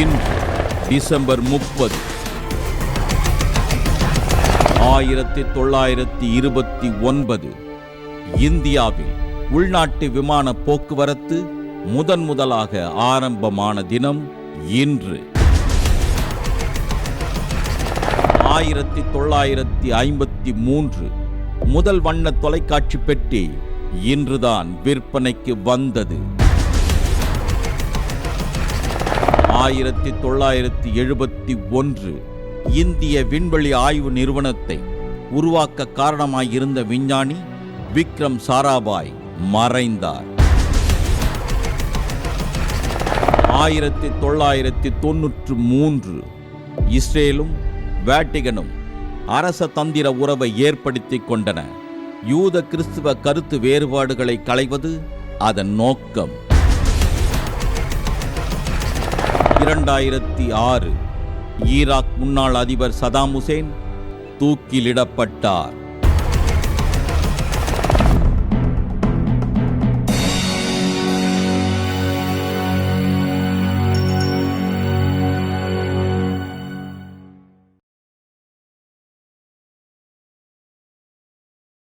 இன்று டிசம்பர் முப்பது ஆயிரத்தி தொள்ளாயிரத்தி இருபத்தி ஒன்பது இந்தியாவில் உள்நாட்டு விமான போக்குவரத்து முதன் முதலாக ஆரம்பமான தினம் இன்று. ஆயிரத்தி தொள்ளாயிரத்தி ஐம்பத்தி மூன்று முதல் வண்ண தொலைக்காட்சி பெட்டி இன்றுதான் விற்பனைக்கு வந்தது. ஆயிரத்தி தொள்ளாயிரத்தி எழுபத்தி ஒன்று இந்திய விண்வெளி ஆய்வு நிறுவனத்தை உருவாக்க காரணமாயிருந்த விஞ்ஞானி விக்ரம் சாராபாய் மறைந்தார். ஆயிரத்தி தொள்ளாயிரத்தி தொன்னூற்று மூன்று இஸ்ரேலும் வேட்டிகனும் அரச தந்திர உறவை ஏற்படுத்தி கொண்டன. யூத கிறிஸ்துவ கருத்து வேறுபாடுகளை களைவது அதன் நோக்கம். இரண்டாயிரத்தி ஆறு ஈராக் முன்னாள் அதிபர் சதாம் ஹுசேன் தூக்கிலிடப்பட்டார்.